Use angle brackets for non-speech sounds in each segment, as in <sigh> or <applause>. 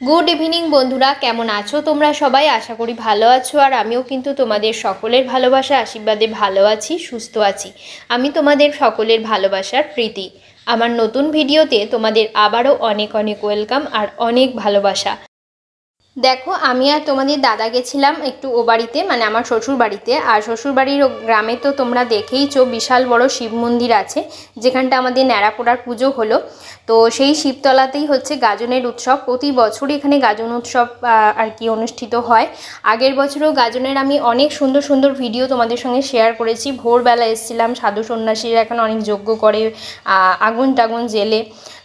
Good evening বন্ধুরা। কেমন আছো তোমরা সবাই? আশা করি ভালো আছো, আর আমিও কিন্তু তোমাদের সকলের ভালোবাসা, আশীর্বাদে ভালো আছি, সুস্থ আছি। আমি তোমাদের সকলের ভালোবাসার প্রীতি। আমার নতুন ভিডিওতে তোমাদের আবারও অনেক অনেক ওয়েলকাম আর অনেক ভালোবাসা। দেখো, আমি আর তোমাদের দাদা গেছিলাম একটু ও বাড়িতে মানে আমার শ্বশুর বাড়িতে। আর শ্বশুর বাড়ির গ্রামে তো তোমরা দেখেইছো বিশাল বড় শিব মন্দির আছে, যেখানটা আমাদের ন্যাড়াপোড়ার পুজো হলো। তো সেই শিবতলাতেই হচ্ছে গাজনের উৎসব। প্রতি বছরই এখানে গাজন উৎসব আর কি অনুষ্ঠিত হয়। আগের বছরও গাজনের আমি অনেক সুন্দর সুন্দর ভিডিও তোমাদের সঙ্গে শেয়ার করেছি। ভোরবেলা এসেছিলাম, সাধু সন্ন্যাসীরা এখন অনেক যজ্ঞ করে আগুন টাগুন জেলে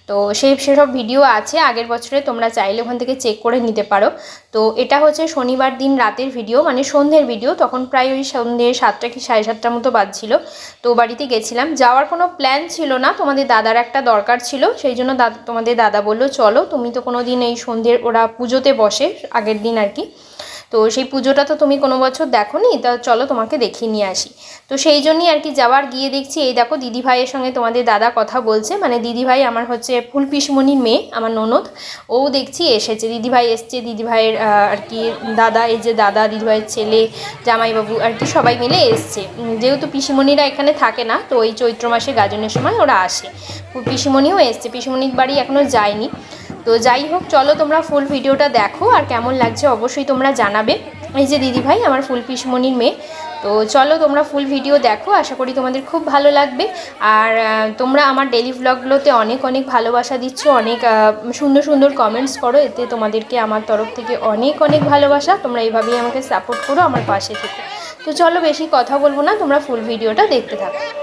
তো সেই সেসব ভিডিও আছে, আগের বছরে তোমরা চাইলে ওখান থেকে চেক করে নিতে পারো। তো এটা হচ্ছে শনিবার দিন রাতের ভিডিও মানে সন্ধ্যের ভিডিও তখন প্রায় ওই সন্ধ্যে সাতটা কি সাড়ে সাতটার মতো বাজছিল। তো বাড়িতে গেছিলাম, যাওয়ার কোনো প্ল্যান ছিল না, তোমাদের দাদার একটা দরকার ছিল, সেই জন্য দাদা তোমাদের দাদা বলল, চলো, তুমি তো কোনো দিন এই সন্ধ্যের, ওরা পুজোতে বসে, আগের দিন আর কি। তো সেই পুজোটা তো তুমি কোনো বছর দেখো নি তা চলো তোমাকে দেখিয়ে নিয়ে আসি। তো সেই জন্যই আর কি যাওয়ার গিয়ে দেখছি, এই দেখো দিদি ভাইয়ের সঙ্গে তোমাদের দাদা কথা বলছে মানে দিদি ভাই আমার হচ্ছে ফুল পিসমণির মেয়ে, আমার ননদ ও দেখছি এসেছে দিদি ভাই এসছে দিদি ভাইয়ের আর কি দাদা, এই যে দাদা দিদি ভাইয়ের ছেলে, জামাইবাবু, আর কি সবাই মিলে এসছে। যেহেতু পিসিমণিরা এখানে থাকে না, তো ওই চৈত্র মাসে গাজনের সময় ওরা আসে। পিসিমণিও এসছে, পিসিমণির বাড়ি এখনও যায়নি। তো যাই হোক, চলো তোমরা ফুল ভিডিওটা দেখো আর কেমন লাগছে অবশ্যই তোমরা জানাবে। এই যে দিদি ভাই, আমার ফুল পিসমণির মেয়ে। তো চলো তোমরা ফুল ভিডিও দেখো, আশা করি তোমাদের খুব ভালো লাগবে। আর তোমরা আমার ডেলি ভ্লগগুলোতে অনেক অনেক ভালোবাসা দিচ্ছ, অনেক সুন্দর সুন্দর কমেন্টস করো। এতে তোমাদেরকে আমার তরফ থেকে অনেক অনেক ভালোবাসা। তোমরা এইভাবেই আমাকে সাপোর্ট করো আমার পাশে থেকে। তো চলো বেশি কথা বলব না, তোমরা ফুল ভিডিওটা দেখতে থাকো।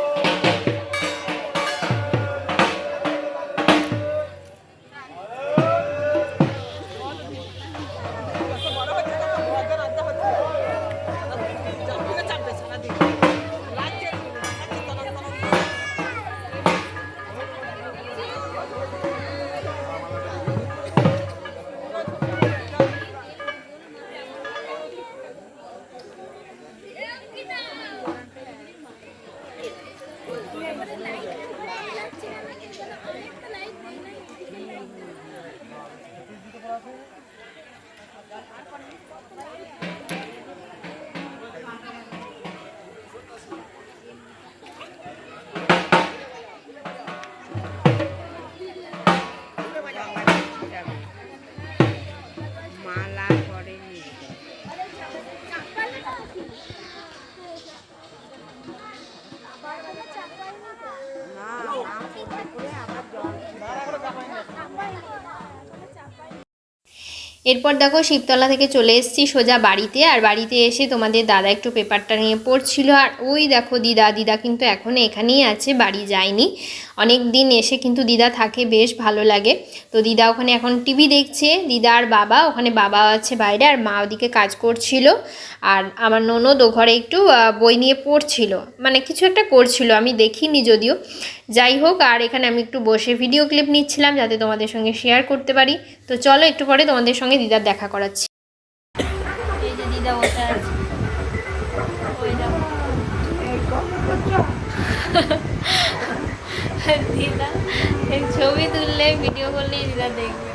এরপর দেখো শিবতলা থেকে চলে এসেছি সোজা বাড়িতে, আর বাড়িতে এসে তোমাদের দাদা একটু পেপারটা নিয়ে পড়ছিল। আর ওই দেখো দিদা দিদা কিন্তু এখনও এখানেই আছে, বাড়ি যায়নি। অনেক দিন এসে কিন্তু দিদা থাকে বেশ ভালো লাগে। তো দিদা ওখানে এখন টিভি দেখছে দিদা আর বাবা ওখানে বাবা আছে বাইরে আর মা ওদিকে কাজ করছিল। আর আমার ননদ ও ঘরে একটু বই নিয়ে পড়ছিল। মানে কিছু একটা করছিল আমি দেখিনি যদিও। যাই হোক আর এখানে আমি একটু বসে ভিডিও ক্লিপ নিচ্ছিলাম যাতে তোমাদের সঙ্গে শেয়ার করতে পারি। তো চলো একটু পরে তোমাদের সঙ্গে দিদার দেখা করাচ্ছি। এই যে দিদা বসে আছে। <laughs> দিদা। এই ছবি তুললে ভিডিও করলেই দিদা দেখবে।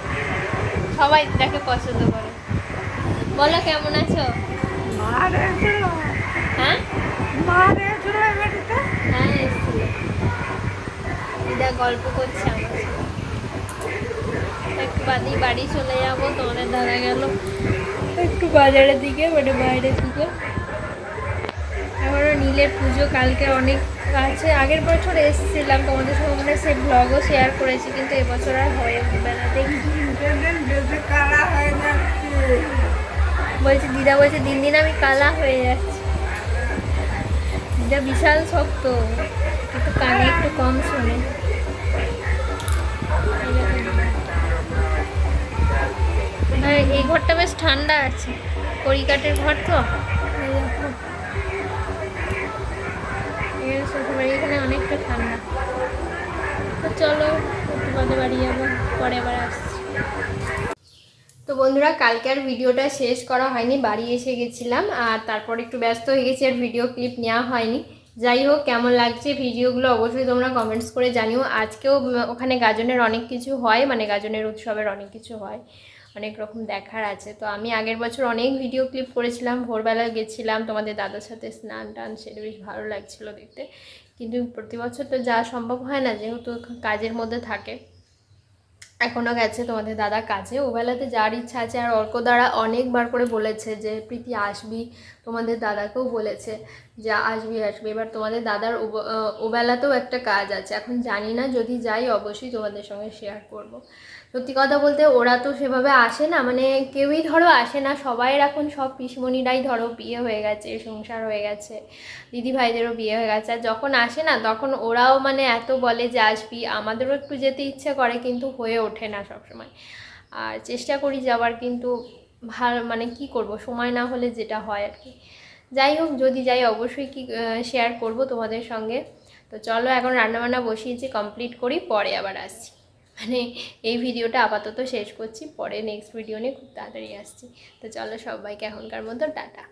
সবাই দিদাকে পছন্দ করে। বলো কেমন আছো? হ্যাঁ? হ্যাঁ দিদা গল্প করছে আমার। একটু বাদেই বাড়ি চলে যাব তোমাদের দাদা গেল। একটু বাজারের দিকে মানে বাইরের দিকে। আমারও নীলের পুজো কালকে অনেক আছে। আগের বছর এসেছিলাম, তোমাদের সঙ্গে মানে সে ব্লগও শেয়ার করেছি, কিন্তু এবছর আর হয়ে উঠবে না। দেখি। বলছে, দিদা বলছে, দিন দিন আমি কালা হয়ে যাচ্ছি। দিদা বিশাল শক্ত একটু কানে একটু কম শোনে। হ্যাঁ এই ঘরটা বেশ ঠান্ডা আছে। কড়িকাটের ঘর তো? পরে আবার আসছি। তো বন্ধুরা, কালকে আর ভিডিওটা শেষ করা হয়নি, বাড়ি এসে গেছিলাম, আর তারপর একটু ব্যস্ত হয়ে গেছি, আর ভিডিও ক্লিপ নেওয়া হয়নি। যাই হোক, কেমন লাগছে ভিডিওগুলো অবশ্যই তোমরা কমেন্টস করে জানিও। আজকেও ওখানে গাজনের অনেক কিছু হয় মানে গাজনের উৎসবের অনেক কিছু হয়, অনেক রকম দেখার আছে। তো আমি আগের বছর অনেক ভিডিও ক্লিপ করেছিলাম ভোরবেলা গেছিলাম, তোমাদের দাদার সাথে স্নান টান, সেটা বেশ ভালো লাগছিল দেখতে। কিন্তু প্রতি বছর তো যাওয়া সম্ভব হয় না, যেহেতু কাজের মধ্যে থাকে। এখনও গেছে তোমাদের দাদা কাজে ওবেলাতে যার ইচ্ছা আছে, আর অর্ক দ্বারা অনেকবার করে বলেছে যে, প্রীতি, আসবি? তোমাদের দাদাকেও বলেছে যা, আসবি আসবি। এবার তোমাদের দাদার ওবেলাতেও একটা কাজ আছে। এখন জানি না, যদি যাই অবশ্যই তোমাদের সঙ্গে শেয়ার করব। সত্যি কথা বলতে ওরা তো সেভাবে আসে না মানে কেউই ধরো আসে না সবাই এখন সব পিসমণিরাই ধরো বিয়ে হয়ে গেছে, সংসার হয়ে গেছে, দিদি ভাইদেরও বিয়ে হয়ে গেছে, আর যখন আসে না তখন ওরাও মানে এত বলে যে আসবি, আমাদেরও একটু যেতে ইচ্ছে করে কিন্তু হয়ে ওঠে না সবসময়। আর চেষ্টা করি যাওয়ার কিন্তু ভালো মানে কি করব, সময় না হলে যেটা হয় আর কি। যাই হোক, যদি যাই অবশ্যই কি শেয়ার করব তোমাদের সঙ্গে। তো চলো এখন রান্নাবান্না বসিয়েছি কমপ্লিট করি, পরে আবার আসছি। মানে এই ভিডিওটা আপাতত শেষ করছি, পরে নেক্সট ভিডিও নিয়ে খুব তাড়াতাড়ি আসছি। তো চলো সবাইকে এখনকার মতো টাটা।